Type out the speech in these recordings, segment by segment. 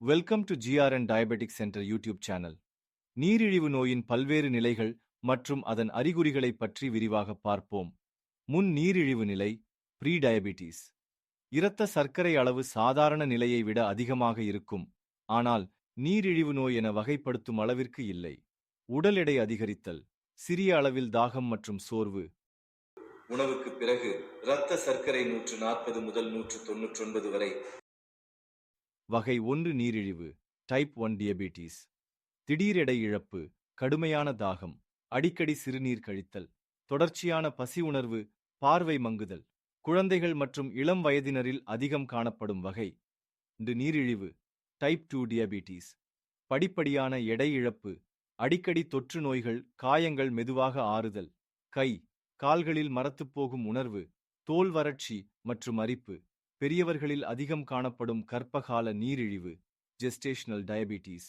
Welcome to GRN diabetic centre YouTube channel நீரிழிவு நோயின் பல்வேறு நிலைகள் மற்றும் அதன் அறிகுறிகளை பற்றி விரிவாக பார்ப்போம். முன் நீரிழிவு நிலை ப்ரீ டயபிட்டிஸ் இரத்த சர்க்கரை அளவு சாதாரண நிலையை விட அதிகமாக இருக்கும். ஆனால் நீரிழிவு நோய் என வகைப்படுத்தும் அளவிற்கு இல்லை. உடல் எடை அதிகரித்தல் சிறிய அளவில் தாகம் மற்றும் சோர்வு. உணவுக்கு பிறகு இரத்த சர்க்கரை நூற்று நாற்பது முதல் நூற்று தொன்னூற்றி ஒன்பது வரை வகை ஒன்று நீரிழிவு டைப் ஒன் டியபெட்டிஸ் திடீர் எடை இழப்பு கடுமையான தாகம் அடிக்கடி சிறுநீர் கழித்தல் தொடர்ச்சியான பசி உணர்வு பார்வை மங்குதல். குழந்தைகள் மற்றும் இளம் வயதினரில் அதிகம் காணப்படும் வகை. இன்று நீரிழிவு டைப் டூ டியபெட்டிஸ் படிப்படியான எடை இழப்பு அடிக்கடி தொற்று நோய்கள் காயங்கள் மெதுவாக ஆறுதல். கை கால்களில் மரத்துப்போகும் உணர்வு தோல் வறட்சி மற்றும் அரிப்பு. பெரியவர்களில் அதிகம் காணப்படும் கர்ப்பகால நீரிழிவு ஜெஸ்டேஷனல் டயபிட்டிஸ்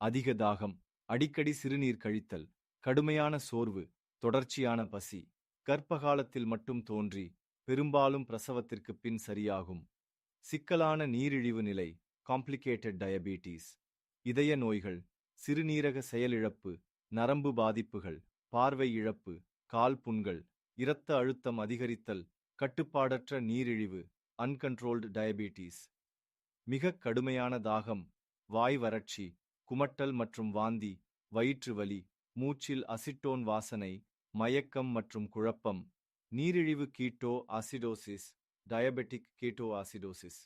அதிக தாகம் அடிக்கடி சிறுநீர் கழித்தல் கடுமையான சோர்வு தொடர்ச்சியான பசி கர்ப்பகாலத்தில் மட்டும் தோன்றி பெரும்பாலும் பிரசவத்திற்கு பின் சரியாகும். சிக்கலான நீரிழிவு நிலை காம்ப்ளிகேட்டட் டயபெட்டிஸ் இதய நோய்கள் சிறுநீரக செயலிழப்பு நரம்பு பாதிப்புகள் பார்வை இழப்பு கால் புண்கள் இரத்த அழுத்தம் அதிகரித்தல் கட்டுப்பாடற்ற நீரிழிவு அன்கண்ட்ரோல்டு டயபெட்டிஸ் மிக கடுமையான தாகம் வாய் வறட்சி குமட்டல் மற்றும் வாந்தி வயிற்று வலி மூச்சில் அசிட்டோன் வாசனை மயக்கம் மற்றும் குழப்பம் நீரிழிவு ketoacidosis diabetic ketoacidosis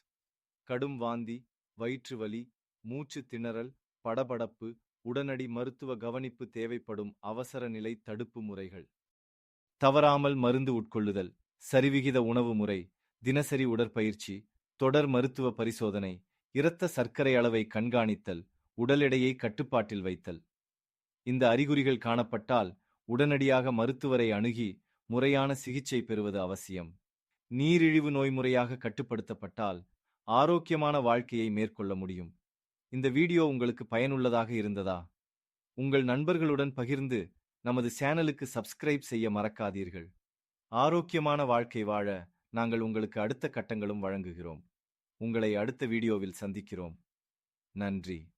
கடும் வாந்தி வயிற்று வலி மூச்சு திணறல் படபடப்பு உடனடி மருத்துவ கவனிப்பு தேவைப்படும் அவசர நிலை தடுப்பு முறைகள். தவறாமல் மருந்து உட்கொள்ளுதல் சரிவிகித உணவு முறை. தினசரி உடற்பயிற்சி தொடர் மருத்துவ பரிசோதனை இரத்த சர்க்கரை அளவை கண்காணித்தல் உடல் எடையை கட்டுப்பாட்டில் வைத்தல். இந்த அறிகுறிகள் காணப்பட்டால் உடனடியாக மருத்துவரை அணுகி முறையான சிகிச்சை பெறுவது அவசியம். நீரிழிவு நோய் முறையாக கட்டுப்படுத்தப்பட்டால் ஆரோக்கியமான வாழ்க்கையை மேற்கொள்ள முடியும். இந்த வீடியோ உங்களுக்கு பயனுள்ளதாக இருந்ததா? உங்கள் நண்பர்களுடன் பகிர்ந்து நமது சேனலுக்கு சப்ஸ்கிரைப் செய்ய மறக்காதீர்கள். ஆரோக்கியமான வாழ்க்கை வாழ நாங்கள் உங்களுக்கு அடுத்த கட்டங்களும் வழங்குகிறோம். உங்களை அடுத்த வீடியோவில் சந்திக்கிறோம். நன்றி.